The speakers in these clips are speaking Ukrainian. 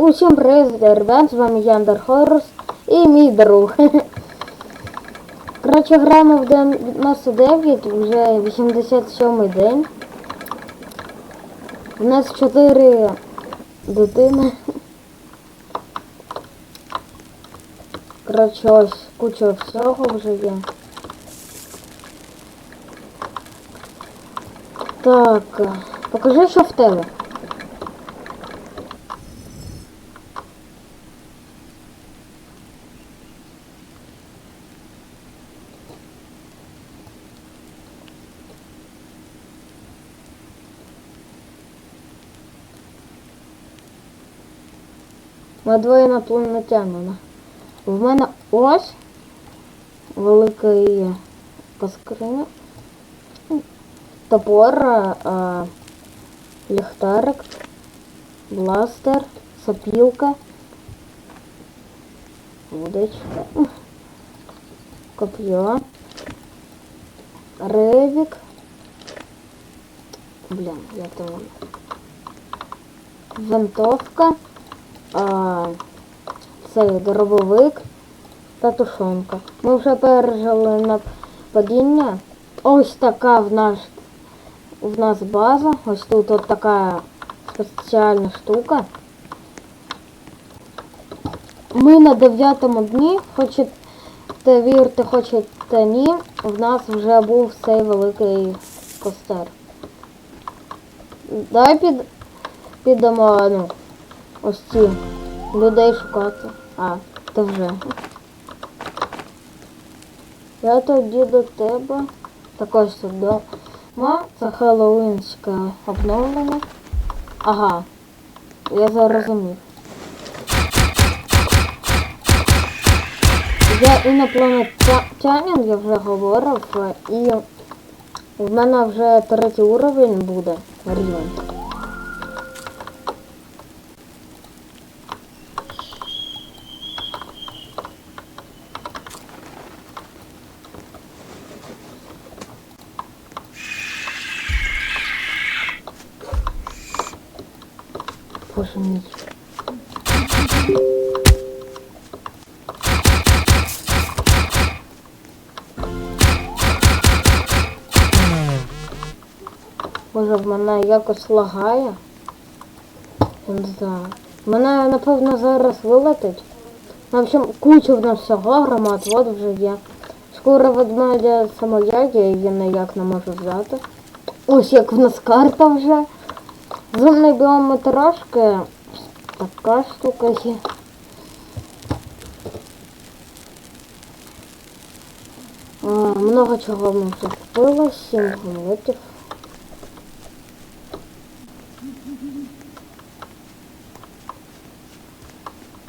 Усім привіт, ребят, з вами Яндер Хорус і мій друг. Коротше, граємо в 99, вже 87 день. У нас 4 дитини. Коротше, ось куча всього вже є. Так, покажи, що в тебе. Ми двоє інопланетянина. В мене ось велика є скриня. Топор, а, ліхтарик, бластер, сопілка, водичка, коп'є, ревік. Блін, як там? Винтовка, а, цей дробовик та тушонка. Ми вже пережили нападіння. Ось така в наш в нас база. Ось тут от така спеціальна штука. Ми на дев'ятому дні, хочете вірте, хочете ні, в нас вже був цей великий костер. Давай під, підемо, ну, ось ці людей шукати. А, ти вже. Я тоді до тебе. Також сюди. Ма, це Хеллоуінське обновлення. Ага. Я зрозумів. Я інопланетянин, я вже говорив, і в мене вже третій уровень буде рівень. Мій. Боже, в мене якось лагає. Я не знаю. Мене, напевно, зараз вилетить. В общем, куча в нас всього, громад, вот вже є. Скоро ведмедя самояді, я ніяк не можу взяти. Ось як в нас карта вже. Зумний біом трошки. Така штука є. Много чого ми вже купили, 7 гумлетів.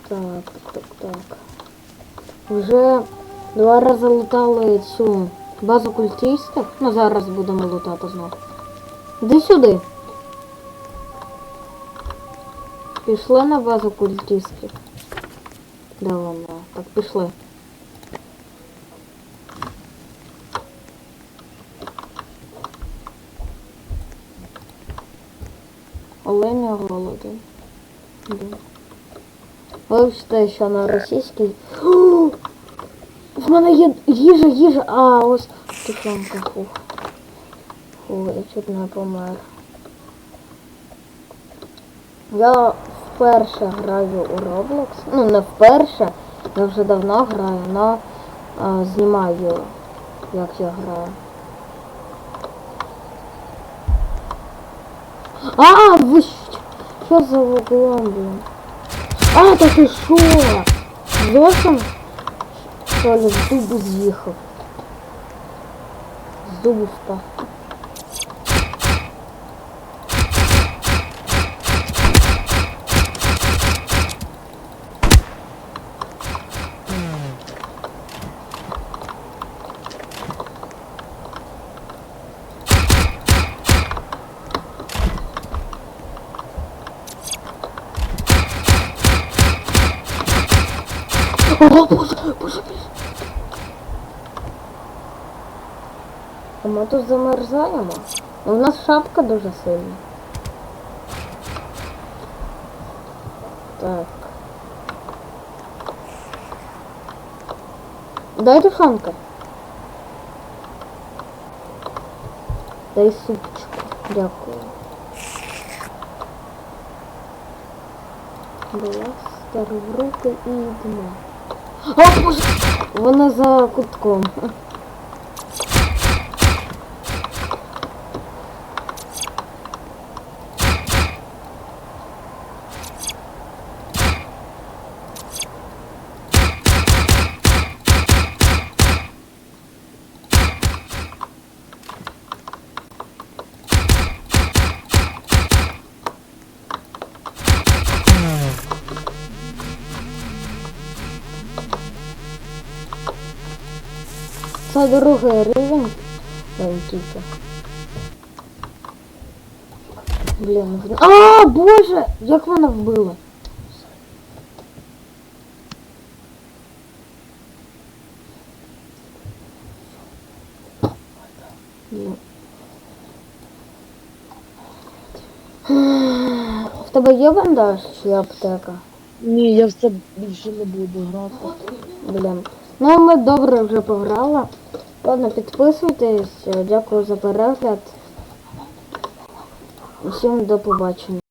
Так, так, так. Вже два рази лутали цю базу культистів. Ну зараз будемо лутати знову. Іди сюди. Пішли на базу культистів. Де вона? Так, пішли. Оленя голоден. Да. Вибачте, що на російській. В мене є їжа, їжа. А, ось тушонка. Фух. Фу, я чуть не помер. Я вперше граю у Roblox. Ну, не вперше. Я вже давно граю, але а, знімаю, як я граю. А, ви що? За вуглом, блін? А, так і що? Зовсім? Що ли, з дубу з'їхав? З дубу впав. О, боже, боже, боже. А ми тут замерзаємо. Ну, У нас шапка дуже сильна. Так. Дай тушонка. Дай супчику. Дякую. Бластер в руки і йдемо. О, боже! Вона за кутком. Це другий рівень. Ой. Блін, вона- А, боже! Як вона вбила? В тебе є бандаж чи аптека? Ні, я все більше не буду грати. Блін. Ну ми добре вже пограли. Ладно, підписуйтесь. Дякую за перегляд. Усім до побачення.